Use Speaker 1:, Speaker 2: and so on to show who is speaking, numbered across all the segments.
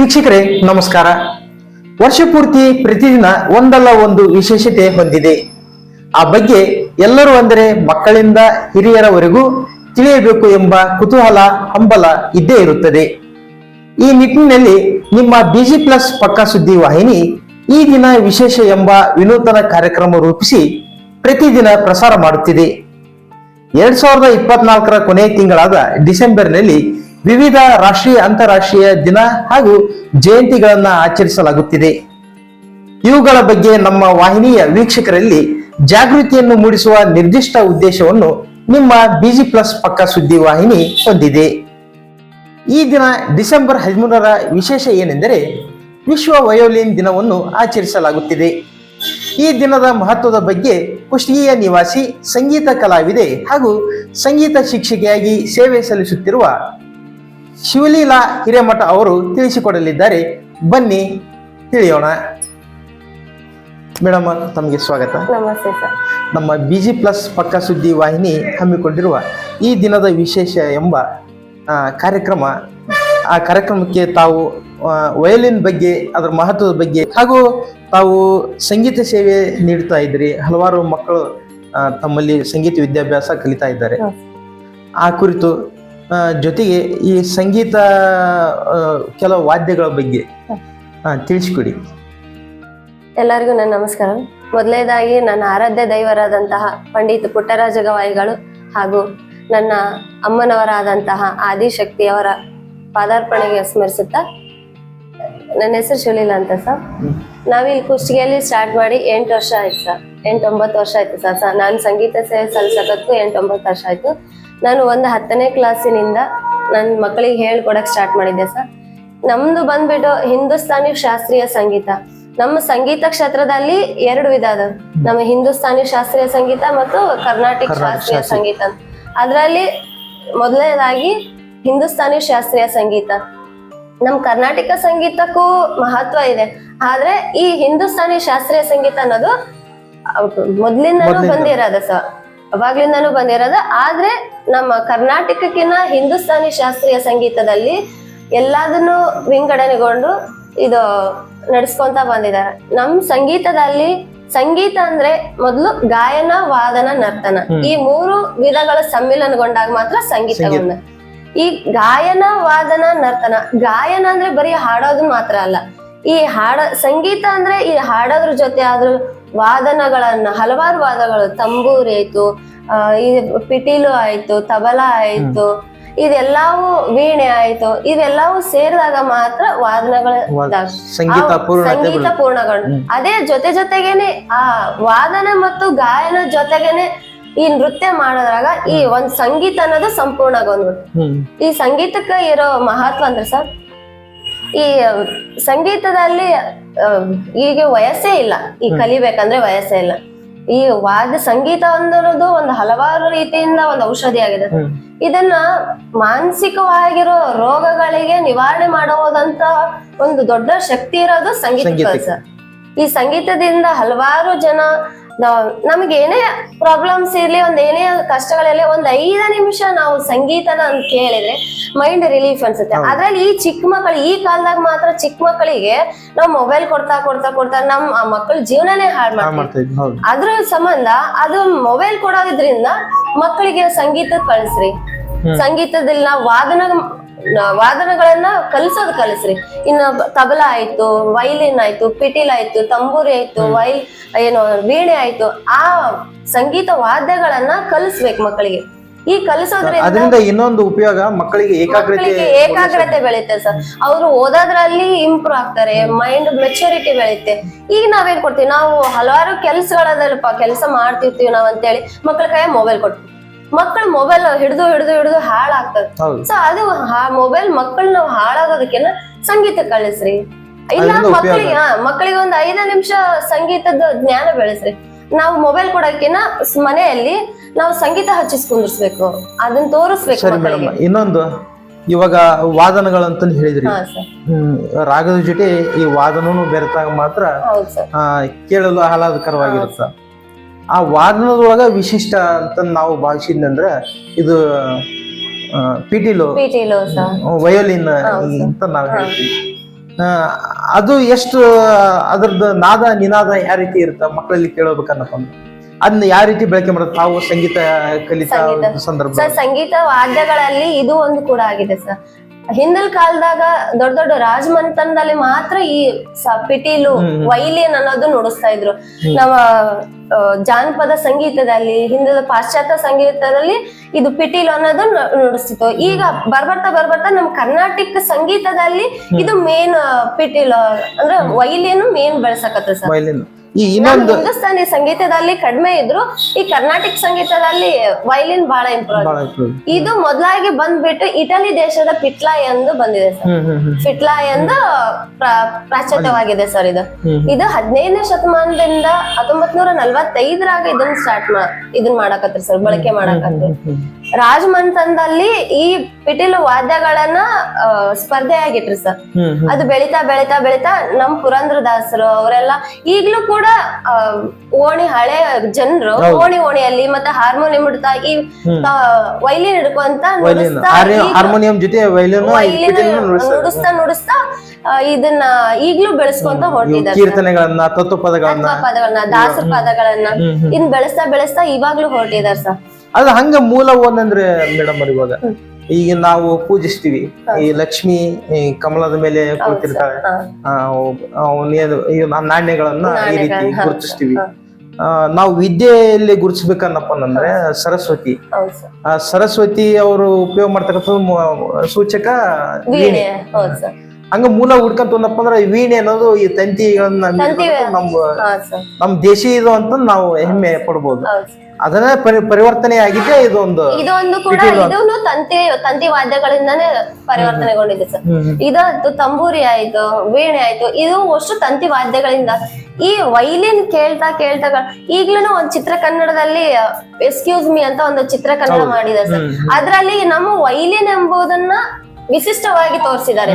Speaker 1: ವೀಕ್ಷಕರೇ, ನಮಸ್ಕಾರ. ವರ್ಷ ಪೂರ್ತಿ ಪ್ರತಿದಿನ ಒಂದಲ್ಲ ಒಂದು ವಿಶೇಷತೆ ಹೊಂದಿದೆ. ಆ ಬಗ್ಗೆ ಎಲ್ಲರೂ ಅಂದರೆ ಮಕ್ಕಳಿಂದ ಹಿರಿಯರವರೆಗೂ ತಿಳಿಯಬೇಕು ಎಂಬ ಕುತೂಹಲ, ಹಂಬಲ ಇದ್ದೇ ಇರುತ್ತದೆ. ಈ ನಿಟ್ಟಿನಲ್ಲಿ ನಿಮ್ಮ ಬಿಜಿ ಪ್ಲಸ್ ಪಕ್ಕ ಸುದ್ದಿ ವಾಹಿನಿ ಈ ದಿನ ವಿಶೇಷ ಎಂಬ ವಿನೂತನ ಕಾರ್ಯಕ್ರಮ ರೂಪಿಸಿ ಪ್ರತಿದಿನ ಪ್ರಸಾರ ಮಾಡುತ್ತಿದೆ. ಎರಡ್ ಸಾವಿರದ ಇಪ್ಪತ್ನಾಲ್ಕರ ಕೊನೆಯ ತಿಂಗಳಾದ ಡಿಸೆಂಬರ್ನಲ್ಲಿ ವಿವಿಧ ರಾಷ್ಟ್ರೀಯ, ಅಂತಾರಾಷ್ಟ್ರೀಯ ದಿನ ಹಾಗೂ ಜಯಂತಿಗಳನ್ನ ಆಚರಿಸಲಾಗುತ್ತಿದೆ. ಇವುಗಳ ಬಗ್ಗೆ ನಮ್ಮ ವಾಹಿನಿಯ ವೀಕ್ಷಕರಲ್ಲಿ ಜಾಗೃತಿಯನ್ನು ಮೂಡಿಸುವ ನಿರ್ದಿಷ್ಟ ಉದ್ದೇಶವನ್ನು ನಿಮ್ಮ ಬಿಜಿ ಪ್ಲಸ್ ಪಕ್ಕ ಸುದ್ದಿ ವಾಹಿನಿ ಹೊಂದಿದೆ. ಈ ದಿನ ಡಿಸೆಂಬರ್ ಹದಿಮೂರರ ವಿಶೇಷ ಏನೆಂದರೆ ವಿಶ್ವ ವಯೋಲಿನ್ ದಿನವನ್ನು ಆಚರಿಸಲಾಗುತ್ತಿದೆ. ಈ ದಿನದ ಮಹತ್ವದ ಬಗ್ಗೆ ಕುಷ್ಟಗಿಯ ನಿವಾಸಿ, ಸಂಗೀತ ಕಲಾವಿದೆ ಹಾಗೂ ಸಂಗೀತ ಶಿಕ್ಷಕಿಯಾಗಿ ಸೇವೆ ಸಲ್ಲಿಸುತ್ತಿರುವ ಶಿವಲೀಲಾ ಹಿರೇಮಠ ಅವರು ತಿಳಿಸಿಕೊಡಲಿದ್ದಾರೆ. ಬನ್ನಿ ತಿಳಿಯೋಣ. ಮೇಡಮ್ ತಮಗೆ ಸ್ವಾಗತ.
Speaker 2: ನಮಸ್ತೆ ಸರ್.
Speaker 1: ನಮ್ಮ ಬಿಜಿ ಪ್ಲಸ್ ಪಕ್ಕ ಸುದ್ದಿ ವಾಹಿನಿ ಹಮ್ಮಿಕೊಂಡಿರುವ ಈ ದಿನದ ವಿಶೇಷ ಎಂಬ ಕಾರ್ಯಕ್ರಮ ಆ ಕಾರ್ಯಕ್ರಮಕ್ಕೆ ತಾವು ವಯೋಲಿನ್ ಬಗ್ಗೆ ಅದರ ಮಹತ್ವದ ಬಗ್ಗೆ ಹಾಗೂ ತಾವು ಸಂಗೀತ ಸೇವೆ ನೀಡ್ತಾ ಇದ್ರಿ. ಹಲವಾರು ಮಕ್ಕಳು ತಮ್ಮಲ್ಲಿ ಸಂಗೀತ ವಿದ್ಯಾಭ್ಯಾಸ ಕಲಿತಾ ಇದ್ದಾರೆ. ಆ ಕುರಿತು ಜೊತೆಗೆ ಈ ಸಂಗೀತ ಕೆಲವು ವಾದ್ಯಗಳ ಬಗ್ಗೆ ತಿಳಿಸ್ಕೊಡಿ.
Speaker 2: ಎಲ್ಲರಿಗೂ ನನ್ನ ನಮಸ್ಕಾರ. ಮೊದಲನೇದಾಗಿ ನನ್ನ ಆರಾಧ್ಯ ದೈವರಾದಂತಹ ಪಂಡಿತ್ ಪುಟ್ಟರಾಜ ಗವಾಯಿಗಳು ಹಾಗೂ ನನ್ನ ಅಮ್ಮನವರಾದಂತಹ ಆದಿಶಕ್ತಿಯವರ ಪಾದಾರ್ಪಣೆಗೆ ಸ್ಮರಿಸುತ್ತಾ ನನ್ನ ಹೆಸರು ಸುಲೀಲ ಅಂತ ಸರ್. ನಾವಿಲ್ಲಿ ಕುಷ್ಟಗಿಯಲ್ಲಿ ಸ್ಟಾರ್ಟ್ ಮಾಡಿ ಎಂಟು ವರ್ಷ ಆಯ್ತು ಸರ್. ಎಂಟು ಒಂಬತ್ತು ವರ್ಷ ಆಯ್ತು ಸರ್. ಸ- ನಾನು ಸಂಗೀತ ಸೇವೆ ಸಲ್ಲಿಸಕತ್ತು ಎಂಟು ಒಂಬತ್ತು ವರ್ಷ ಆಯ್ತು. ನಾನು ಒಂದು ಹತ್ತನೇ ಕ್ಲಾಸಿನಿಂದ ನನ್ನ ಮಕ್ಕಳಿಗೆ ಹೇಳ್ಕೊಡಕ್ ಸ್ಟಾರ್ಟ್ ಮಾಡಿದ್ದೆ ಸರ್ ನಮ್ದು ಬಂದ್ಬಿಟ್ಟು ಹಿಂದೂಸ್ತಾನಿ ಶಾಸ್ತ್ರೀಯ ಸಂಗೀತ. ನಮ್ಮ ಸಂಗೀತ ಕ್ಷೇತ್ರದಲ್ಲಿ ಎರಡು ವಿಧ ಅದ ನಮ್ಮ ಹಿಂದೂಸ್ತಾನಿ ಶಾಸ್ತ್ರೀಯ ಸಂಗೀತ ಮತ್ತು ಕರ್ನಾಟಕ ಶಾಸ್ತ್ರೀಯ. ಸಂಗೀತ. ಅದರಲ್ಲಿ ಮೊದಲನೇದಾಗಿ ಹಿಂದೂಸ್ತಾನಿ ಶಾಸ್ತ್ರೀಯ ಸಂಗೀತ. ನಮ್ಮ ಕರ್ನಾಟಕ ಸಂಗೀತಕ್ಕೂ ಮಹತ್ವ ಇದೆ. ಆದ್ರೆ ಈ ಹಿಂದೂಸ್ತಾನಿ ಶಾಸ್ತ್ರೀಯ ಸಂಗೀತ ಅನ್ನೋದು ಮೊದ್ಲಿಂದನೂ ಬಂದಿರೋದು ಸರ್ ಅವಾಗ್ಲಿಂದನೂ ಬಂದಿರೋದು. ಆದ್ರೆ ನಮ್ಮ ಕರ್ನಾಟಕಕ್ಕಿನ್ನ ಹಿಂದೂಸ್ತಾನಿ ಶಾಸ್ತ್ರೀಯ ಸಂಗೀತದಲ್ಲಿ ಎಲ್ಲದನ್ನು ವಿಂಗಡಣೆಗೊಂಡು ಇದು ನಡೆಸ್ಕೊಂತ ಬಂದಿದ್ದಾರೆ. ನಮ್ ಸಂಗೀತದಲ್ಲಿ ಸಂಗೀತ ಅಂದ್ರೆ ಮೊದಲು ಗಾಯನ ವಾದನ ನರ್ತನ. ಈ ಮೂರು ವಿಧಗಳ ಸಮ್ಮಿಲನಗೊಂಡಾಗ ಮಾತ್ರ ಸಂಗೀತ. ಬಂದ. ಈ ಗಾಯನ ವಾದನ ನರ್ತನ ಗಾಯನ ಅಂದ್ರೆ ಬರೀ ಹಾಡೋದು ಮಾತ್ರ ಅಲ್ಲ. ಈ ಹಾಡ ಸಂಗೀತ ಅಂದ್ರೆ ಈ ಹಾಡೋದ್ರ ಜೊತೆ ಆದ್ರೂ ವಾದನಗಳನ್ನ ಹಲವಾರು ವಾದಗಳು ತಂಬೂರಿ ಆಯ್ತು ಆ, ಈ ಪಿಟೀಲು ಆಯ್ತು ತಬಲಾ ಆಯ್ತು ಇದೆಲ್ಲವೂ ವೀಣೆ ಆಯ್ತು ಇವೆಲ್ಲವೂ ಸೇರಿದಾಗ ಮಾತ್ರ ವಾದನಗಳ
Speaker 1: ಸಂಗೀತ ಪೂರ್ಣಗಳು
Speaker 2: ಅದೇ ಜೊತೆ ಜೊತೆಗೇನೆ ಆ ವಾದನ ಮತ್ತು ಗಾಯನ ಜೊತೆಗೇನೆ ಈ ನೃತ್ಯ ಮಾಡೋದ್ರಾಗ ಈ ಒಂದ್ ಸಂಗೀತ ಅನ್ನೋದು ಸಂಪೂರ್ಣಗೊಂಡ್ಬಿಟ್ಟು ಈ ಸಂಗೀತಕ್ಕೆ ಇರೋ ಮಹತ್ವ ಅಂದ್ರೆ ಸರ್ ಈ ಸಂಗೀತದಲ್ಲಿ ಈಗ ವಯಸ್ಸೇ ಇಲ್ಲ. ಈ ಕಲಿಬೇಕಂದ್ರೆ ವಯಸ್ಸೇ ಇಲ್ಲ. ಈ ವಾದ್ಯ ಸಂಗೀತ ಅನ್ನೋದು ಒಂದು ಹಲವಾರು ರೀತಿಯಿಂದ ಒಂದು ಔಷಧಿ ಆಗಿದೆ. ಇದನ್ನ ಮಾನಸಿಕವಾಗಿರೋ ರೋಗಗಳಿಗೆ ನಿವಾರಣೆ ಮಾಡುವುದಂತ ಒಂದು ದೊಡ್ಡ ಶಕ್ತಿ ಇರೋದು ಸಂಗೀತ. ಈ ಸಂಗೀತದಿಂದ ಹಲವಾರು ಜನ ನಾವ್- ನಮ್ಗೆ ಏನೇ ಪ್ರಾಬ್ಲಮ್ಸ್ ಇರ್ಲಿ ಒಂದ್ ಏನೇ ಕಷ್ಟಗಳಿರಲಿ ಒಂದ್ ಐದ ನಿಮಿಷ ನಾವು ಸಂಗೀತನ ಕೇಳಿದ್ರೆ ಮೈಂಡ್ ರಿಲೀಫ್ ಅನ್ಸುತ್ತೆ. ಅದ್ರಲ್ಲಿ ಈ ಚಿಕ್ಕ ಮಕ್ಕಳು ಈ ಕಾಲದಾಗ ಮಾತ್ರ ಚಿಕ್ಕ ಮಕ್ಕಳಿಗೆ ನಾವು ಮೊಬೈಲ್ ಕೊಡ್ತಾ ಕೊಡ್ತಾ ಕೊಡ್ತಾ ನಮ್ ಆ ಮಕ್ಕಳ ಜೀವನನೇ ಹಾಳು ಮಾಡ್ತೀವಿ ಅದ್ರ ಸಂಬಂಧ ಅದು ಮೊಬೈಲ್ ಕೊಡೋದ್ರಿಂದ ಮಕ್ಕಳಿಗೆ ಸಂಗೀತ ಕಳಿಸ್ರಿ. ಸಂಗೀತದಲ್ಲಿ ನಾವು ವಾದನ ವಾದನಗಳನ್ನ ಕಲಿಸೋದು ಕಲಿಸ್ರಿ. ಇನ್ನು ತಬಲ ಆಯ್ತು ವೈಲಿನ್ ಆಯ್ತು ಪಿಟೀಲ್ ಆಯ್ತು ತಂಬೂರಿ ಆಯ್ತು ವೈಲ್ ಏನು ವೀಣೆ ಆಯ್ತು ಆ ಸಂಗೀತ ವಾದ್ಯಗಳನ್ನ ಕಲಿಸ್ಬೇಕು ಮಕ್ಕಳಿಗೆ. ಈ ಕಲಿಸೋದ್ರಿಂದ
Speaker 1: ಇನ್ನೊಂದು ಉಪಯೋಗ ಮಕ್ಕಳಿಗೆ ಏಕಾಗ್ರತೆ
Speaker 2: ಏಕಾಗ್ರತೆ ಬೆಳೆಯುತ್ತೆ ಸರ್. ಅವರು ಓದೋದ್ರಲ್ಲಿ ಇಂಪ್ರೂವ್ ಆಗ್ತಾರೆ ಮೈಂಡ್ ಮೆಚುರಿಟಿ ಬೆಳೆಯುತ್ತೆ ಈಗ ನಾವೇನ್ ಕೊಡ್ತೀವಿ? ನಾವು ಹಲವಾರು ಕೆಲಸಗಳಲ್ಲಪ್ಪ ಕೆಲಸ ಮಾಡ್ತಿರ್ತೀವಿ ನಾವ್ ಅಂತೇಳಿ ಮಕ್ಕಳ ಕೈ ಮೊಬೈಲ್ ಕೊಡ್ತೀವಿ ಮಕ್ಕಳು ಮೊಬೈಲ್ ಹಿಡಿದು ಹಿಡಿದು ಹಿಡಿದು ಹಾಳಾಗ್ತದ. ಸೊ ಅದು ಮೊಬೈಲ್ ಮಕ್ಕಳು ನಾವು ಹಾಳಾಗೋದಕ್ಕೆನ ಸಂಗೀತ ಕಳಿಸ್ರಿ. ಇಲ್ಲ. ಮಕ್ಕಳಿಗೆ ಮಕ್ಕಳಿಗೆ ಒಂದ್ ಐದು ನಿಮಿಷ ಸಂಗೀತದ ಜ್ಞಾನ ಬೆಳೆಸ್ರಿ. ನಾವು ಮೊಬೈಲ್ ಕೊಡೋಕಿನ ಮನೆಯಲ್ಲಿ ನಾವು ಸಂಗೀತ ಹಚ್ಚಿಸ್ ಕುಂದಿರ್ಸ್ಬೇಕು. ಅದನ್ನ ತೋರಿಸ್ಬೇಕು ಮಕ್ಕಳಿಗೆ.
Speaker 1: ಇನ್ನೊಂದು ಇವಾಗ ವಾದನಗಳಂತ ಹೇಳಿದ್ರಿ. ರಾಗದ ಜೊತೆ ಈ ವಾದನೂ ಬೆರೆತಾಗ ಮಾತ್ರ ಕೇಳಲು ಆಹ್ಲಾದಕರವಾಗಿರುತ್ತೆ. ಆ ವಾದನದೊಳಗ ವಿಶಿಷ್ಟ ಅಂತ ನಾವು ಭಾವಿಸಿದ್ನಂದ್ರ ಇದು ಪಿಟಿಲು ವಯೋಲಿನ್ ಅಂತ ನಾವು. ಹೇಳ್ತೀವಿ. ಅದು ಎಷ್ಟು ಅದ್ರದ್ದು ನಾದ ನಿನಾದ ಯಾವ ರೀತಿ ಇರುತ್ತೆ ಮಕ್ಕಳಲ್ಲಿ ಕೇಳಬೇಕನ್ನಪ್ಪ ಅದನ್ನ ಯಾವ ರೀತಿ ಬಳಕೆ ಮಾಡೋದು? ತಾವು ಸಂಗೀತ ಕಲಿತ. ಸಂದರ್ಭ.
Speaker 2: ಸರ್ ಸಂಗೀತ ವಾದ್ಯಗಳಲ್ಲಿ ಇದು ಒಂದು ಕೂಡ ಆಗಿದೆ ಸರ್. ಹಿಂದಿನ ಕಾಲದಾಗ ದೊಡ್ಡ ದೊಡ್ಡ ರಾಜಮನೆತನದಲ್ಲಿ ಮಾತ್ರ ಈ ಪಿಟೀಲು ವೈಲಿನ್ ಅನ್ನೋದು ನುಡಿಸ್ತಾ ಇದ್ರು. ನಮ್ಮ ಜಾನಪದ ಸಂಗೀತದಲ್ಲಿ ಹಿಂದಿನ ಪಾಶ್ಚಾತ್ಯ ಸಂಗೀತದಲ್ಲಿ ಇದು ಪಿಟೀಲು ಅನ್ನೋದು ನುಡಿಸ್ತಿತ್ತು. ಈಗ ಬರ್ಬರ್ತಾ ಬರ್ಬರ್ತಾ ನಮ್ ಕರ್ನಾಟಕ ಸಂಗೀತದಲ್ಲಿ ಇದು ಮೇನ್ ಪಿಟೀಲು ಅಂದ್ರೆ ವೈಲಿನ್ ಮೇನ್ ಬೆಳ್ಸಕತ್ತ ಸರ್.
Speaker 1: ಈ ಇನ್ನೊಂದು
Speaker 2: ಹಿಂದೂಸ್ತಾನಿ ಸಂಗೀತದಲ್ಲಿ ಕಡಿಮೆ ಇದ್ರು ಈ ಕರ್ನಾಟಕ ಸಂಗೀತದಲ್ಲಿ ವೈಲಿನ್ ಬಹಳ ಇಂಪ್ರೂವ್ ಇದು ಮೊದಲಾಗಿ ಬಂದ್ಬಿಟ್ಟು ಇಟಲಿ ದೇಶದ ಪಿಟ್ಲಾ ಎಂದು ಬಂದಿದೆ ಸರ್. ಪಿಟ್ಲಾ ಎಂದು ಪ್ರ- ಪ್ರಾಚ್ಯತವಾಗಿದೆ ಸರ್ ಇದು. ಇದು ಹದಿನೈದನೇ ಶತಮಾನದಿಂದ ಹತ್ತೊಂಬತ್ ನೂರ ನಲ್ವತ್ತೈದರಾಗ ಇದನ್ನ ಸ್ಟಾರ್ಟ್ ಮಾ ಇದನ್ನ ಮಾಡಕತ್ರಿ ಸರ್ ಬಳಕೆ ಮಾಡಕತ್ರಿ. ರಾಜಮಂತನದಲ್ಲಿ ಈ ಪಿಟೀಲು ವಾದ್ಯಗಳನ್ನ ಸ್ಪರ್ಧೆಯಾಗಿಟ್ರಿ ಸರ್. ಅದು ಬೆಳಿತಾ ಬೆಳಿತಾ ಬೆಳಿತಾ ನಮ್ ಪುರಂದ್ರದಾಸರು ಅವರೆಲ್ಲ ಈಗ್ಲೂ ಕೂಡ ಓಣಿ ಹಳೆ ಜನರು ಓಣಿ ಓಣಿಯಲ್ಲಿ ಮತ್ತೆ ಹಾರ್ಮೋನಿಯಂ ಹಿಡ್ತಾ ಈ ವೈಲಿನ್ ಹಿಡ್ಕೊಂತ
Speaker 1: ಹಾರ್ಮೋನಿಯಂ ಜೊತೆ
Speaker 2: ನುಡಿಸ್ತಾ ನುಡಿಸ್ತಾ ಇದನ್ನ ಈಗ್ಲೂ ಬೆಳೆಸ್ಕೊಂತ ಹೊರಟಿದ್ದಾರೆ
Speaker 1: ಕೀರ್ತನೆಗಳನ್ನ ತತ್ವ ಪದಗಳನ್ನ
Speaker 2: ಪದಗಳನ್ನ ದಾಸರ ಪದಗಳನ್ನ ಇನ್ ಬೆಳೆಸ್ತಾ ಬೆಳೆಸ್ತಾ ಇವಾಗ್ಲೂ ಹೊರಟಿದ್ದಾರೆ ಸರ್.
Speaker 1: ಅದು ಹಂಗ ಮೂಲ ಒಂದಂದ್ರೆ ಮೇಡಮ್ ಇವಾಗ. ಈಗ ನಾವು ಪೂಜಿಸ್ತೀವಿ. ಈ ಲಕ್ಷ್ಮಿ ಈ ಕಮಲದ ಮೇಲೆ ಕುಳಿತಿರ್ತಾಳೆ ನಾಣ್ಯಗಳನ್ನ ಈ ರೀತಿ ಗುರುತಿಸ್ತೀವಿ. ನಾವು ವಿದ್ಯೆಯಲ್ಲಿ ಗುರುತಿಸ್ಬೇಕನ್ನಪ್ಪ ಅಂದ್ರೆ ಸರಸ್ವತಿ. ಆ ಸರಸ್ವತಿ ಅವರು ಉಪಯೋಗ ಮಾಡ್ತಕ್ಕಂಥ ಸೂಚಕ ವೀಣೆ. ಹಂಗ ಮೂಲ ಹುಡ್ಕಂತ ಒಂದಪ್ಪ ಅಂದ್ರೆ ವೀಣೆ ಅನ್ನೋದು ಈ ತಂತಿಗಳನ್ನ ನಮ್ಮ
Speaker 2: ಹಾ ಸರ್.
Speaker 1: ನಮ್ ದೇಶ ಇದು ಅಂತ ನಾವು ಹೆಮ್ಮೆ ಪಡ್ಬೋದು. ಅದನ್ನ ಪರಿ ಪರಿವರ್ತನೆ ಆಗಿದೆ ಇದೊಂದು
Speaker 2: ಇದೊಂದು ಕೂಡ ಇದೊಂದು ತಂತಿ ತಂತಿ ವಾದ್ಯಗಳಿಂದಾನೇ ಪರಿವರ್ತನೆಗೊಂಡಿದೆ ಸರ್. ಇದಾಯ್ತು ತಂಬೂರಿ ಆಯ್ತು ವೀಣೆ ಆಯ್ತು ಇದು ಅಷ್ಟು ತಂತಿ ವಾದ್ಯಗಳಿಂದ. ಈ ವೈಲಿನ್ ಕೇಳ್ತಾ ಕೇಳ್ತಾ ಈಗ್ಲೂ ಒಂದ್ ಚಿತ್ರ ಕನ್ನಡದಲ್ಲಿ ಎಕ್ಸ್ಕ್ಯೂಸ್ ಮಿ ಅಂತ ಒಂದು ಚಿತ್ರ ಕನ್ನಡ ಮಾಡಿದೆ ಸರ್. ಅದ್ರಲ್ಲಿ ನಮ್ಮ ವೈಲಿನ್ ಎಂಬುದನ್ನ ವಿಶಿಷ್ಟವಾಗಿ ತೋರಿಸಿದ್ದಾರೆ.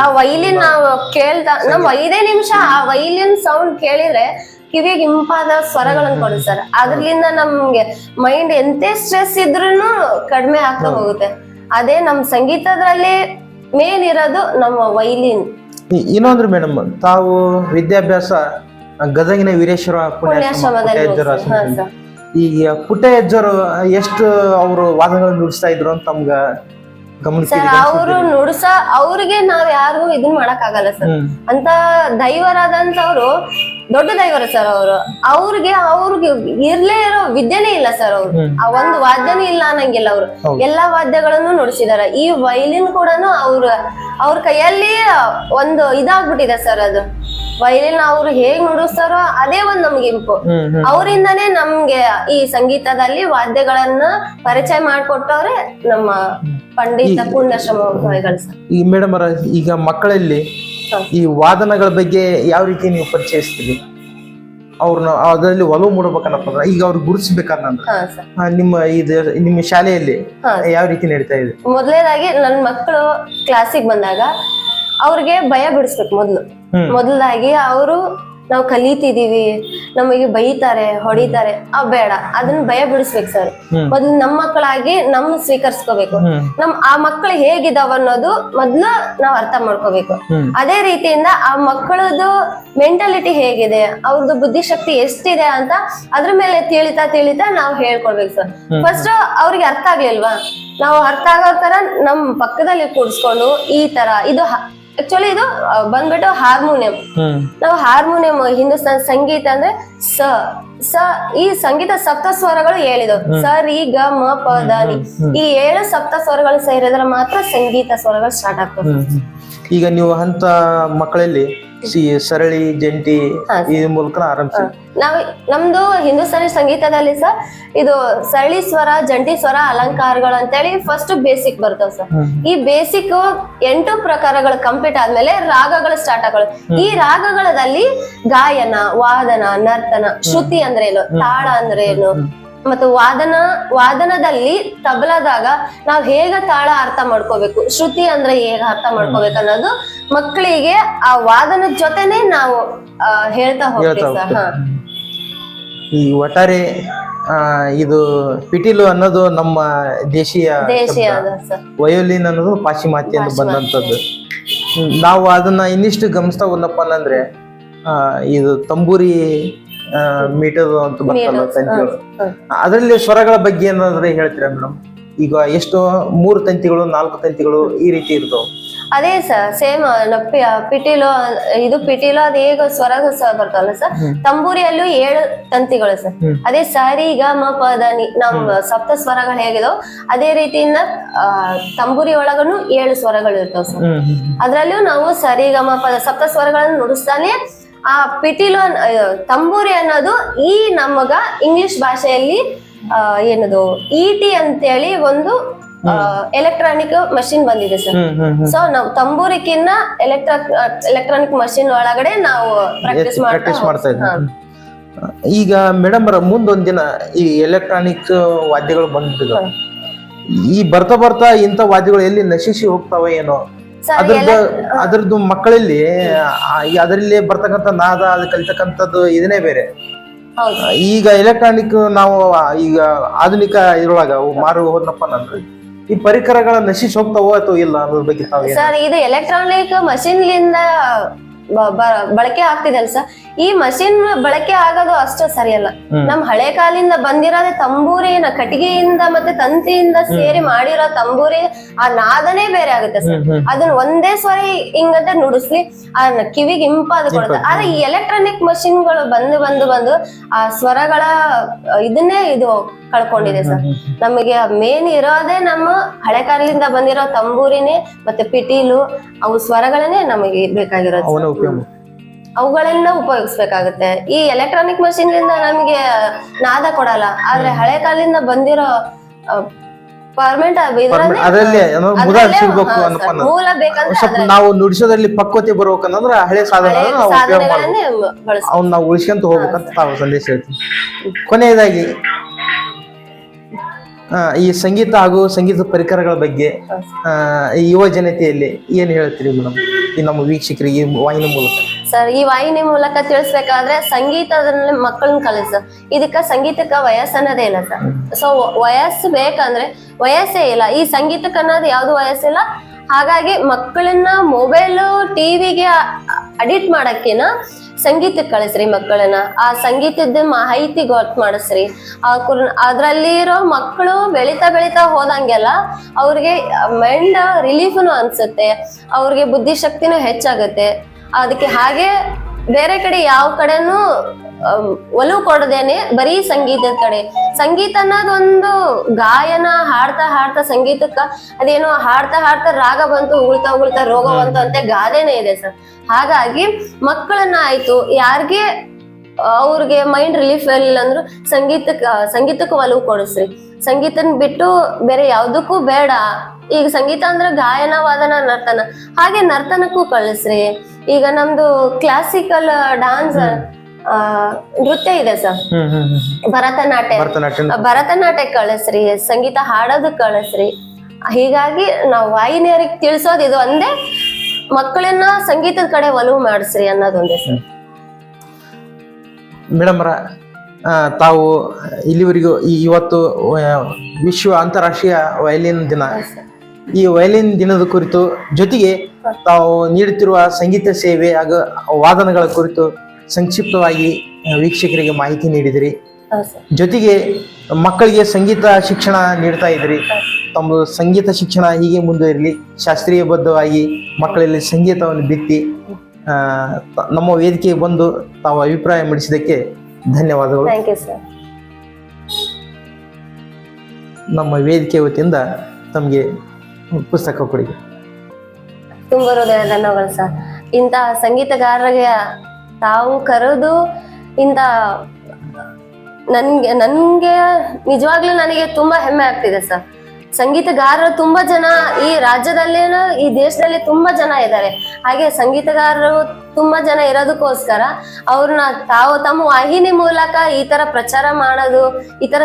Speaker 2: ಆ ವೈಲಿನ್ ನಾವು ಕೇಳ್ತಾ ನಮ್ ಐದೇ ನಿಮಿಷ ಆ ವೈಲಿನ್ ಸೌಂಡ್ ಕೇಳಿದ್ರೆ ಕಿವಿಗೆ ಇಂಪಾದ ಸ್ವರಗಳನ್ನು ಕೊಡಿಸ್ತಾರೆ ಅದ್ರಲಿಂದ ನಮ್ಗೆ ಮೈಂಡ್ ಎಂತೆ ಸ್ಟ್ರೆಸ್ ಇದ್ರೂನು ಕಡಿಮೆ ಆಗ್ತಾ ಹೋಗುತ್ತೆ. ಅದೇ ನಮ್ ಸಂಗೀತದಲ್ಲಿ ಮೇನ್ ಇರೋದು ನಮ್ಮ ವೈಲಿನ್.
Speaker 1: ಏನಾದ್ರು ಇನ್ನೊಂದ್ರಿ ಮೇಡಮ್ ತಾವು ವಿದ್ಯಾಭ್ಯಾಸ ಗದಗಿನ ವೀರೇಶ್ವರ
Speaker 2: ಪುಣ್ಯಾಶ್ರಮದಲ್ಲಿ
Speaker 1: ಈ ಪುಟ್ಟಯಜ್ಜರು ಎಷ್ಟು ಅವರು ವಾದಗಳನ್ನು ನುಡಿಸ್ತಾ ಇದ್ರು ಅಂತ ನಮ್ಗ
Speaker 2: ಸರ್ ಅವರು ನುಡ್ಸ ಅವ್ರಿಗೆ ನಾವ್ ಯಾರು ಇದನ್ ಮಾಡಕ್ ಆಗಲ್ಲ ಸರ್ ಅಂತ ದೈವರಾದಂತವ್ರು ದೊಡ್ಡ ದೈವರ ಸರ್ ಅವರು. ಅವ್ರಿಗೆ ಅವ್ರಿಗೆ ಇರ್ಲೇ ಇರೋ ವಿದ್ಯೆನೇ ಇಲ್ಲ ಸರ್ ಅವ್ರು. ಆ ಒಂದು ವಾದ್ಯನೇ ಇಲ್ಲ ಅನ್ನಂಗಿಲ್ಲ ಅವ್ರು. ಎಲ್ಲಾ ವಾದ್ಯಗಳನ್ನು ನುಡ್ಸಿದಾರ. ಈ ವೈಲಿನ್ ಕೂಡ ಅವ್ರ ಅವ್ರ ಕೈಯಲ್ಲಿ ಒಂದು ಇದಾಗ್ಬಿಟ್ಟಿದೆ ಸರ್ ಅದು. ವೈಲಿನ್ ಅವ್ರು ಹೇಗ್ ನುಡಿಸ್ತಾರೋ ಅದೇ ಒಂದ್ ನಮ್ಗೆ ಇಂಪು ಅವರಿಂದನೇ ನಮ್ಗೆ ಈ ಸಂಗೀತದಲ್ಲಿ ವಾದ್ಯಗಳನ್ನ ಪರಿಚಯ ಮಾಡ್ಕೊಟ್ಟವ್ರೆ ನಮ್ಮ ಪಂಡಿತ ಪೂರ್ಣಶ್ರಮ ಸರ್.
Speaker 1: ಈ ಮೇಡಮ್ ಅವರ ಈಗ ಮಕ್ಕಳಲ್ಲಿ ಈ ವಾದನಗಳ ಬಗ್ಗೆ ಯಾವ ರೀತಿ ನೀವು ಪರಿಚಯಿಸ್ತೀರಿ? ಅವ್ರನ್ನ ಅದರಲ್ಲಿ ಒಲವು ಮೂಡಬೇಕನ್ನಪ್ಪ ಈಗ ಅವ್ರು ಗುರುತಿಸ್ಬೇಕನ್ನ ನಿಮ್ಮ ಇದು ನಿಮ್ಮ ಶಾಲೆಯಲ್ಲಿ. ಯಾವ ರೀತಿ ನಡೀತಾ ಇದೆ?
Speaker 2: ಮೊದಲನೇದಾಗಿ ನನ್ನ ಮಕ್ಕಳು ಕ್ಲಾಸಿಗೆ ಬಂದಾಗ ಅವ್ರಿಗೆ ಭಯ ಬಿಡಿಸ್ಬೇಕು ಮೊದ್ಲು. ಮೊದಲಾಗಿ ಅವರು ನಾವು ಕಲಿತಿದೀವಿ ನಮಗೆ ಬೈತಾರೆ ಹೊಡಿತಾರೆ ಆ ಬೇಡ. ಅದನ್ನ ಭಯ ಬಿಡಿಸ್ಬೇಕು ಸರ್. ಮೊದ್ಲು ನಮ್ ಮಕ್ಕಳಾಗಿ ನಮ್ ಸ್ವೀಕರಿಸ್ಕೋಬೇಕು. ನಮ್ ಆ ಮಕ್ಕಳು ಹೇಗಿದಾವ ಅನ್ನೋದು ಮೊದ್ಲು ನಾವ್ ಅರ್ಥ ಮಾಡ್ಕೋಬೇಕು. ಅದೇ ರೀತಿಯಿಂದ ಆ ಮಕ್ಕಳದು ಮೆಂಟಾಲಿಟಿ ಹೇಗಿದೆ ಅವ್ರದ್ದು ಬುದ್ಧಿಶಕ್ತಿ ಎಷ್ಟಿದೆ ಅಂತ ಅದ್ರ ಮೇಲೆ ತಿಳಿತಾ ತಿಳಿತಾ ನಾವು ಹೇಳ್ಕೊಡ್ಬೇಕು ಸರ್ ಫಸ್ಟ್ ಅವ್ರಿಗೆ ಅರ್ಥ ಆಗ್ಲಿಲ್ವಾ? ನಾವು ಅರ್ಥ ಆಗೋ ತರ ನಮ್ ಪಕ್ಕದಲ್ಲಿ ಕೂಡ್ಸ್ಕೊಂಡು ಈ ತರ ಇದು ಆಕ್ಚುಲಿ ಇದು ಬಂದ್ಬಿಟ್ಟು ಹಾರ್ಮೋನಿಯಂ. ನಾವು ಹಾರ್ಮೋನಿಯಂ ಹಿಂದೂಸ್ತಾನ್ ಸಂಗೀತ ಅಂದ್ರೆ ಸ ಸ ಈ ಸಂಗೀತ ಸಪ್ತ ಸ್ವರಗಳು ಹೇಳಿದವು ಸ ರಿ ಗ ಮ ಪ ದ ನಿ. ಈ ಏಳು ಸಪ್ತ ಸ್ವರಗಳು ಸೇರಿದ್ರೆ ಮಾತ್ರ ಸಂಗೀತ ಸ್ವರಗಳು ಸ್ಟಾರ್ಟ್
Speaker 1: ಹ್ಮ್. ಈಗ ನೀವು ಅಂತ ಮಕ್ಕಳಲ್ಲಿ ಸಿ ಸರಳಿ ಜಂಟಿ
Speaker 2: ಹಾ,
Speaker 1: ಈ ಮೂಲಕ ಆರಂಭಿಸಿ.
Speaker 2: ನಾವು ನಮ್ದು ಹಿಂದೂಸ್ತಾನಿ ಸಂಗೀತದಲ್ಲಿ ಸರ್ ಇದು ಸರಳಿ ಸ್ವರ ಜಂಟಿ ಸ್ವರ ಅಲಂಕಾರಗಳು ಅಂತೇಳಿ ಫಸ್ಟ್ ಬೇಸಿಕ್ ಬರ್ತಾವ ಸರ್
Speaker 1: ಹ್ಮ್.
Speaker 2: ಈ ಬೇಸಿಕ್ ಎಂಟು ಪ್ರಕಾರಗಳು ಕಂಪ್ಲೀಟ್ ಆದ್ಮೇಲೆ ರಾಗಗಳು ಸ್ಟಾರ್ಟ್ ಆಗೋದು ಈ ರಾಗಗಳಲ್ಲಿ ಗಾಯನ ವಾದನ ನರ್ತನ ಶ್ರುತಿ ಅಂದ್ರೆ ಏನು ತಾಳ ಅಂದ್ರೆ ಏನು ಮತ್ತು ವಾದನ ವಾದನದಲ್ಲಿ ತಬಲದಾಗ ನಾವ್ ಹೇಗ ತಾಳ ಅರ್ಥ ಮಾಡ್ಕೋಬೇಕು? ಶ್ರುತಿ ಅಂದ್ರೆ ಹೇಗ ಅರ್ಥ ಮಾಡ್ಕೋಬೇಕು ಅನ್ನೋದು ಮಕ್ಕಳಿಗೆ ಆ ವಾದನದ ಜೊತೆನೆ ನಾವು ಹೇಳ್ತಾ ಹೋಗ್ತೀವಿ.
Speaker 1: ಈ ಒಟ್ಟಾರೆ ಇದು ಪಿಟೀಲು ಅನ್ನೋದು ನಮ್ಮ ದೇಶೀಯ. ವಯೋಲಿನ್ ಅನ್ನೋದು ಪಾಶ್ಚಿಮಾತ್ಯ. ಬಂದಂತದ್ದು ನಾವು ಅದನ್ನ ಇನ್ನಿಷ್ಟು ಗಮನಿಸ್ತಾ ಹೋದಪ್ಪ ಅಂದ್ರೆ ಆ, ಇದು ತಂಬೂರಿ ಮೀಟರ್ ಅಂತ ಬರ್ತಲ್ಲ ತಂತಿಗಳು. ಅದರಲ್ಲಿ ಸ್ವರಗಳ ಬಗ್ಗೆ ಏನಾದ್ರೆ ಹೇಳ್ತೀರಾ ಮೇಡಮ್ ಈಗ ಎಷ್ಟು ಮೂರು ತಂತಿಗಳು ನಾಲ್ಕು ತಂತಿಗಳು ಈ ರೀತಿ ಇರ್ತಾವ.
Speaker 2: ಅದೇ ಸರ್ ಸೇಮ್ ಪಿಟೀಲು ಇದು ಪಿಟೀಲು ಅದು ಹೇಗ ಸ್ವರ ಬರ್ತಲ್ಲ ಸರ್ ತಂಬೂರಿಯಲ್ಲೂ ಏಳು ತಂತಿಗಳು ಸರ್ ಅದೇ ಸರಿ ಈಗ ಮ ನಮ್ಮ ಸಪ್ತ ಸ್ವರಗಳು ಹೇಗಿದೋ ಅದೇ ರೀತಿಯಿಂದ ತಂಬೂರಿ ಒಳಗನು ಏಳು ಸ್ವರಗಳು ಇರ್ತಾವ ಸರ್. ಅದ್ರಲ್ಲೂ ನಾವು ಸರಿ ಗಮ ಮ ಪದ ಸಪ್ತ ಸ್ವರಗಳನ್ನು ನುಡಿಸ್ತಾನೆ ಆ ಪಿಟೀಲು ತಂಬೂರಿ ಅನ್ನೋದು ಈ ನಮಗ ಇಂಗ್ಲಿಷ್ ಭಾಷೆಯಲ್ಲಿ ಏನದು ಇಟಿ ಅಂತೇಳಿ ಒಂದು ಎಲೆಕ್ಟ್ರಾನಿಕ್ ಮಷಿನ್ ಬಂದಿದೆ ಸರ್. ಸೊ ನಾವು ತಂಬೂರಿಕಿನ್ನ ಎಲೆಕ್ಟ್ರಾಕ್ ಎಲೆಕ್ಟ್ರಾನಿಕ್ ಮಷಿನ್ ಒಳಗಡೆ ನಾವು ಪ್ರಾಕ್ಟೀಸ್
Speaker 1: ಮಾಡ್ತಾ ಈಗ ಮೇಡಮ್ ಮುಂದೊಂದ್ ದಿನ ಈ ಎಲೆಕ್ಟ್ರಾನಿಕ್ ವಾದ್ಯಗಳು ಬಂದ್ಬಿಟ್ಟಿದ್ರು ಈ ಬರ್ತಾ ಬರ್ತಾ ಇಂಥ ವಾದ್ಯಗಳು ಎಲ್ಲಿ ನಶಿಸಿ ಹೋಗ್ತಾವ ಏನೋ? ಅದ್ರದ್ದು ಅದ್ರದ್ದು ಮಕ್ಕಳಲ್ಲಿ ಅದರಲ್ಲಿ ಬರ್ತಕ್ಕಂಥ ನಾದ ಅದು ಕಲಿತಕ್ಕಂಥದ್ದು ಇದನ್ನೇ ಬೇರೆ. ಈಗ ಎಲೆಕ್ಟ್ರಾನಿಕ್ ನಾವು ಈಗ ಆಧುನಿಕ ಇದ್ರೊಳಗ ಮಾರು ಹೋದ್ನಪ್ಪ ಅಂದ್ರೆ ಈ ಪರಿಕರಗಳ ನಶಿಸಿ ಹೋಗ್ತಾವೋ ಅಥವಾ ಇಲ್ಲ ಅದ್ರ ಬಗ್ಗೆ
Speaker 2: ಸರ್ ಇದು ಎಲೆಕ್ಟ್ರಾನಿಕ್ ಮಷಿನ್ ಲಿಂದ ಬಳಕೆ ಆಗ್ತಿದೆ ಅಲ್ಸ? ಈ ಮಷಿನ್ ಬಳಕೆ ಆಗೋದು ಅಷ್ಟೇ ಸರಿಯಲ್ಲ. ನಮ್ ಹಳೆ ಕಾಲಿಂದ ಬಂದಿರೋದೆ ತಂಬೂರಿನ ಕಟ್ಟಿಗೆಯಿಂದ ಮತ್ತೆ ತಂತಿಯಿಂದ ಸೇರಿ ಮಾಡಿರೋ ತಂಬೂರಿ ಆ ನಾದನೇ ಬೇರೆ ಆಗುತ್ತೆ ಸರ್. ಅದನ್ನ ಒಂದೇ ಸ್ವರ ಹಿಂಗಂತ ನುಡಿಸ್ಲಿ ಆ ಕಿವಿಗೆ ಇಂಪಾದ ಕೊಡುತ್ತೆ. ಆದ್ರೆ ಈ ಎಲೆಕ್ಟ್ರಾನಿಕ್ ಮಷಿನ್ಗಳು ಬಂದು ಬಂದು ಬಂದು ಆ ಸ್ವರಗಳ ಇದನ್ನೇ ಇದು ಕಳ್ಕೊಂಡಿದೆ ಸರ್. ನಮಗೆ ಮೇನ್ ಇರೋದೇ ನಮ್ಮ ಹಳೆ ಕಾಲದಿಂದ ಬಂದಿರೋ ತಂಬೂರಿನೇ ಮತ್ತೆ ಪಿಟೀಲು ಅವು ಸ್ವರಗಳನ್ನೇ ನಮಗೆ ಬೇಕಾಗಿರೋದು ಅವುಗಳನ್ನ ಉಪಯೋಗಿಸ್ಬೇಕಾಗುತ್ತೆ. ಈ ಎಲೆಕ್ಟ್ರಾನಿಕ್ ಮಷಿನ್ ಲಿಂದ ನಮಗೆ ನಾದ ಕೊಡಲ್ಲ. ಆದ್ರೆ ಹಳೆ ಕಾಲದಿಂದ ಬಂದಿರೋ ಪರ್ಮನೆಂಟ್
Speaker 1: ಅದರಲ್ಲಿ.
Speaker 2: ಮೂಲ ಬೇಕಂದ್ರೆ
Speaker 1: ನಾವು ನುಡಿಸೋದ್ರಲ್ಲಿ ಪಕ್ವತೆ ಬರ್ಬೇಕಂದ್ರೆ ಹಳೆ
Speaker 2: ಸಾಧನಗಳನ್ನೇ
Speaker 1: ಅವ್ನ ನಾವು ಉಳಿಸ್ಕೊಂತ ಹೋಗ್ಬೇಕಂತ ತಾವು ಸಂದೇಶ ಹೇಳ್ತೀವಿ. ಕೊನೆಯದಾಗಿ ಈ ಸಂಗೀತ ಹಾಗೂ ಸಂಗೀತ ಪರಿಕರಗಳ ಬಗ್ಗೆ ಯುವ ಜನತೆಯಲ್ಲಿ ಏನು ಹೇಳ್ತೀರಿ ಮೇಡಮ್ ಈ ನಮ್ಮ ವೀಕ್ಷಕರಿಗೆ ಈ ವಾಹಿನಿ ಮೂಲಕ.
Speaker 2: ಸರ್, ಈ ವಾಹಿನಿ ಮೂಲಕ ತಿಳಿಸ್ಬೇಕಾದ್ರೆ ಸಂಗೀತದಲ್ಲಿ ಮಕ್ಕಳನ್ನ ಕಲಿಸ. ಇದಕ್ಕ ಸಂಗೀತಕ್ಕ ವಯಸ್ಸು ಇಲ್ಲ ಸರ್? ಸೊ ವಯಸ್ಸು ಬೇಕಂದ್ರೆ ವಯಸ್ಸೇ ಇಲ್ಲ. ಈ ಸಂಗೀತಕ್ಕೆ ಅನ್ನೋದು ಯಾವ್ದು ವಯಸ್ಸಿಲ್ಲ? ಹಾಗಾಗಿ ಮಕ್ಕಳನ್ನ ಮೊಬೈಲ್ ಟಿವಿಗೆ ಅಡಿಟ್ ಮಾಡಕ್ಕೇನ ಸಂಗೀತಕ್ಕೆ ಕಳಿಸ್ರಿ ಮಕ್ಕಳನ್ನ. ಆ ಸಂಗೀತದ ಮಾಹಿತಿ ಗೊತ್ತು ಮಾಡಿಸ್ರಿ. ಆ ಕುರ್- ಅದ್ರಲ್ಲಿರೋ ಮಕ್ಕಳು ಬೆಳಿತಾ ಬೆಳಿತಾ ಹೋದಂಗೆಲ್ಲ ಅವ್ರಿಗೆ ಮೈಂಡ್ ರಿಲೀಫ್ನು ಅನ್ಸುತ್ತೆ. ಅವ್ರಿಗೆ ಬುದ್ಧಿಶಕ್ತಿನೂ ಹೆಚ್ಚಾಗುತ್ತೆ. ಅದಕ್ಕೆ ಹಾಗೆ ಬೇರೆ ಕಡೆ ಯಾವ ಕಡೆನೂ ಒಲು ಒಲವು ಕೊಡದೇನೆ ಬರೀ ಸಂಗೀತದ ಕಡೆ. ಸಂಗೀತ ಅನ್ನೋದೊಂದು ಗಾಯನ ಹಾಡ್ತಾ ಹಾಡ್ತಾ ಸಂಗೀತಕ್ಕ ಅದೇನೋ ಹಾಡ್ತಾ ಹಾಡ್ತಾ ರಾಗ ಬಂತು ಉಗುಳ್ತಾ ಉಗುಳ್ತಾ ರೋಗ ಬಂತು ಅಂತ ಗಾದೆನೇ ಇದೆ ಸರ್. ಹಾಗಾಗಿ ಮಕ್ಕಳನ್ನ ಆಯ್ತು ಯಾರಿಗೆ ಅವ್ರಿಗೆ ಮೈಂಡ್ ರಿಲೀಫ್ ಇಲ್ಲ ಅಂದ್ರು ಸಂಗೀತಕ್ಕೆ ಸಂಗೀತಕ್ಕೆ ಒಲವು ಕೊಡಿಸ್ರಿ. ಸಂಗೀತನ ಬಿಟ್ಟು ಬೇರೆ ಯಾವ್ದಕ್ಕೂ ಬೇಡ. ಈಗ ಸಂಗೀತ ಅಂದ್ರೆ ಗಾಯನ ವಾದನ ನರ್ತನ. ಹಾಗೆ ನರ್ತನಕ್ಕೂ ಕಳಿಸ್ರಿ. ಈಗ ನಮ್ದು ಕ್ಲಾಸಿಕಲ್ ಡಾನ್ಸ್ ನೃತ್ಯ ಇದೆ ಸರ್. ಭರತನಾಟ್ಯ.
Speaker 1: ಭರತನಾಟ್ಯ
Speaker 2: ಕಳಿಸ್ರಿ. ಸಂಗೀತ ಹಾಡೋದು ಕಳಿಸ್ರಿ. ಹೀಗಾಗಿ ನಾವು ವಾಹಿನಿಯರಿಗೆ ತಿಳಿಸೋದು ಇದು ಒಂದೇ. ಮಕ್ಕಳನ್ನ ಸಂಗೀತದ ಕಡೆ ಒಲವು ಮಾಡಿಸ್ರಿ ಅನ್ನೋದೊಂದೇ ಸರ್.
Speaker 1: ಮೇಡಮ್ ತಾವು ಇಲ್ಲಿವರೆಗೂ ಈ ಇವತ್ತು ವಿಶ್ವ ಅಂತಾರಾಷ್ಟ್ರೀಯ ವಯಲಿನ್ ದಿನ. ಈ ವಯಲಿನ್ ದಿನದ ಕುರಿತು ಜೊತೆಗೆ ತಾವು ನೀಡುತ್ತಿರುವ ಸಂಗೀತ ಸೇವೆ ಹಾಗೂ ವಾದನಗಳ ಕುರಿತು ಸಂಕ್ಷಿಪ್ತವಾಗಿ ವೀಕ್ಷಕರಿಗೆ ಮಾಹಿತಿ ನೀಡಿದಿರಿ. ಜೊತೆಗೆ ಮಕ್ಕಳಿಗೆ ಸಂಗೀತ ಶಿಕ್ಷಣ ನೀಡ್ತಾ ಇದ್ರಿ. ತಮ್ಮ ಸಂಗೀತ ಶಿಕ್ಷಣ ಹೀಗೆ ಮುಂದುವರಿಲಿ ಶಾಸ್ತ್ರೀಯಬದ್ಧವಾಗಿ ಮಕ್ಕಳಲ್ಲಿ ಸಂಗೀತವನ್ನು ಬಿತ್ತಿ ನಮ್ಮ ವೇದಿಕೆಗೆ ಬಂದು ತಾವು ಅಭಿಪ್ರಾಯ ಮೂಡಿಸಿದಕ್ಕೆ ಧನ್ಯವಾದಗಳು. ನಮ್ಮ ವೇದಿಕೆ ವತಿಯಿಂದ ತಮಗೆ ಪುಸ್ತಕ ಕೊಡಿ
Speaker 2: ತುಂಬ ಹೃದಯ ಧನ್ಯವಾದಗಳು ಸರ್ ಇಂಥ ಸಂಗೀತಗಾರರಿಗೆ ತಾವು ಕರೆದು ಇಂಥ ನನ್ಗೆ ನನ್ಗೆ ನಿಜವಾಗ್ಲೂ ನನಗೆ ತುಂಬಾ ಹೆಮ್ಮೆ ಆಗ್ತಿದೆ ಸರ್ ಸಂಗೀತಗಾರರು ತುಂಬಾ ಜನ ಈ ರಾಜ್ಯದಲ್ಲೇನ ಈ ದೇಶದಲ್ಲಿ ತುಂಬಾ ಜನ ಇದ್ದಾರೆ. ಹಾಗೆ ಸಂಗೀತಗಾರರು ತುಂಬಾ ಜನ ಇರೋದಕ್ಕೋಸ್ಕರ ಅವ್ರನ್ನ ತಾವು ತಮ್ಮ ವಾಹಿನಿ ಮೂಲಕ ಈ ತರ ಪ್ರಚಾರ ಮಾಡೋದು ಈ ತರ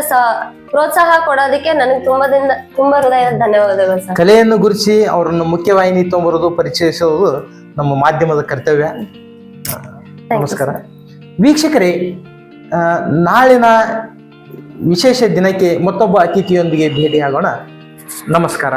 Speaker 2: ಪ್ರೋತ್ಸಾಹ ಕೊಡೋದಕ್ಕೆ ನನಗೆ ತುಂಬಾ ದಿನ ತುಂಬಾ ಹೃದಯದ ಧನ್ಯವಾದಗಳು ಸರ್.
Speaker 1: ಕಲೆಯನ್ನು ಗುರುಸಿ ಅವರನ್ನು ಮುಖ್ಯವಾಹಿನಿ ತೊಂಬರೋದು ಪರಿಚಯಿಸೋದು ನಮ್ಮ ಮಾಧ್ಯಮದ ಕರ್ತವ್ಯ. ನಮಸ್ಕಾರ. ವೀಕ್ಷಕರೇ ನಾಳಿನ ವಿಶೇಷ ದಿನಕ್ಕೆ ಮತ್ತೊಬ್ಬ ಅತಿಥಿಯೊಂದಿಗೆ ಭೇಟಿಯಾಗೋಣ. ನಮಸ್ಕಾರ.